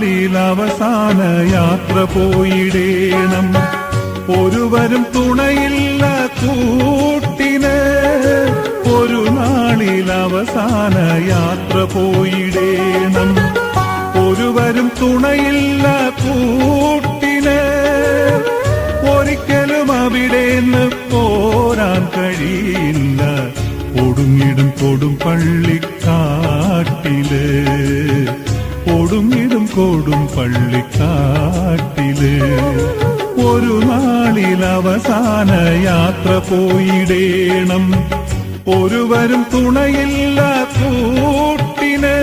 നാളിൽ അവസാന യാത്ര പോയിടേണം. ഒരുവരും തുണയില്ല കൂട്ടിന്. ഒരു നാളിൽ അവസാന യാത്ര പോയിടേണം. ഒരുവരും തുണയില്ല കൂട്ടിന്. കൊടും പള്ളിക്കാട്ടിൽ ഒരു നാളിൽ അവസാന യാത്ര പോയിടേണം. ഒരുവരും തുണയില്ല കൂട്ടിന്.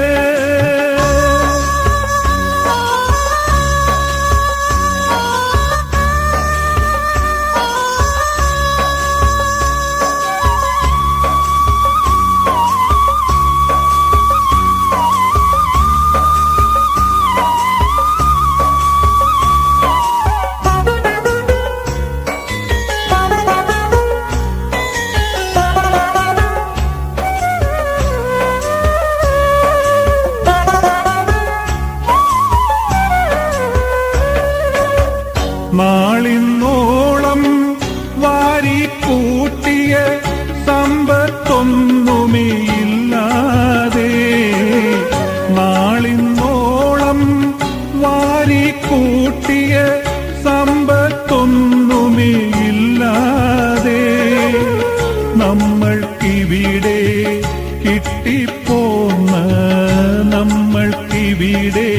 നാളിന്നോളം വാരി കൂട്ടിയ സമ്പത്തൊന്നുമേയില്ലാതെ നാളിന്നോളം വാരി കൂട്ടിയ സമ്പത്തൊന്നുമേയില്ലാതെ നമ്മൾക്കിവിടെ കിട്ടിപ്പോന്ന നമ്മൾക്കിവിടെ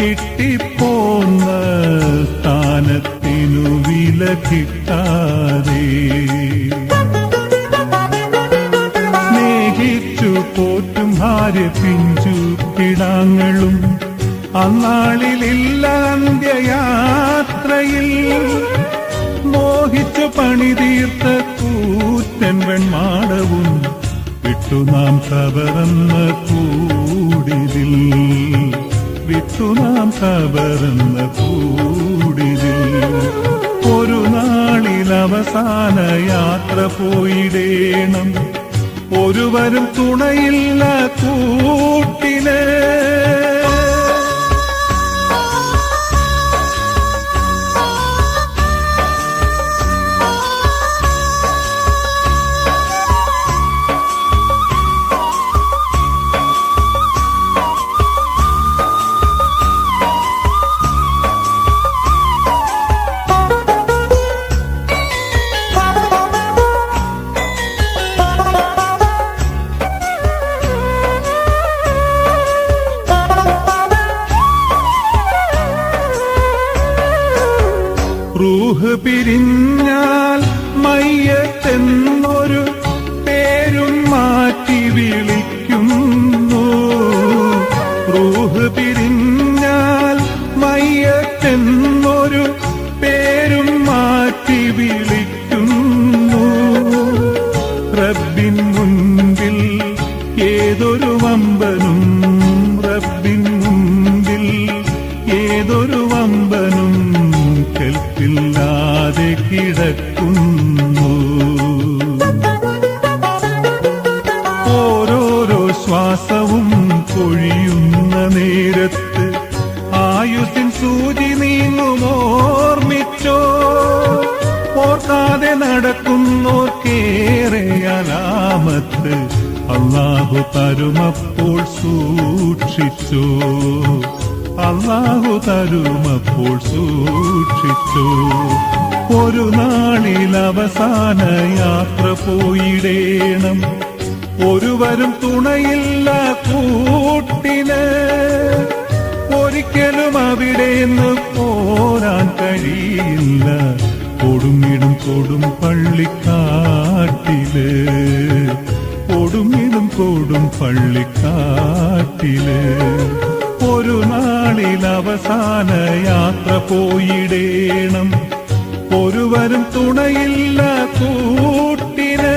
കിട്ടിപ്പോന്ന സ്ഥാനത്തിനു വില കിട്ടാതെ സ്നേഹിച്ചു പോറ്റും ഭാര്യ പിഞ്ചു കിടാങ്ങളും അന്നാളിലില്ല അന്ത്യയാത്രയിൽ. മോഹിച്ചു പണിതീർത്ത കൂറ്റൻ വെൺമാടവും വിട്ടു നാം കബറന്ന കൂടിതിൽ വിട്ടു നാം കബറന്ന കൂടിതിൽ ഒരു നാളിൽ അവസാന യാത്ര പോയിടേണം. ഒരുവരും തുണയില്ല കൂട്ടിന്. റൂഹ് പിരിഞ്ഞാൽ മയ്യത്തെന്നൊരു പേരും മാറ്റി വിളിക്കുന്നു. റൂഹ് പിരിഞ്ഞാൽ മയ്യത്തെന്നൊരു പേരും മാറ്റി വിളിക്കുന്നു. റബ്ബിൻ മുൻപിൽ ഏതൊരു വമ്പനും കെൽപ്പില്ലാതെ കിടക്കുന്നു. ഓരോരോ ശ്വാസവും പൊഴിയുന്ന നേരത്ത് ആയുസിൻ സൂചി നീങ്ങുമോർമ്മിച്ചോ? ഓർക്കാതെ നടക്കുന്നോർക്കേറെ അലാമത്ത് അള്ളാഹു തരുമപ്പോൾ സൂക്ഷിച്ചോ? അള്ളാഹു തരുമപ്പോൾ സൂക്ഷിച്ചു. ഒരു നാളിൽ അവസാന യാത്ര പോയിടേണം. ഒരുവരും തുണയില്ല കൂട്ടിന്. ഒരിക്കലും അവിടെ നിന്ന് പോരാൻ കഴിയില്ല. കൊടുങ്ങിടും കൊടും പള്ളിക്കാട്ടിൽ. കൊടുങ്ങിടും കൊടും പള്ളിക്കാട്ടിൽ. ഒരു നാളിൽ അവസാന യാത്ര പോയിടേണം. ഒരുവരും തുണയില്ല കൂട്ടിന്.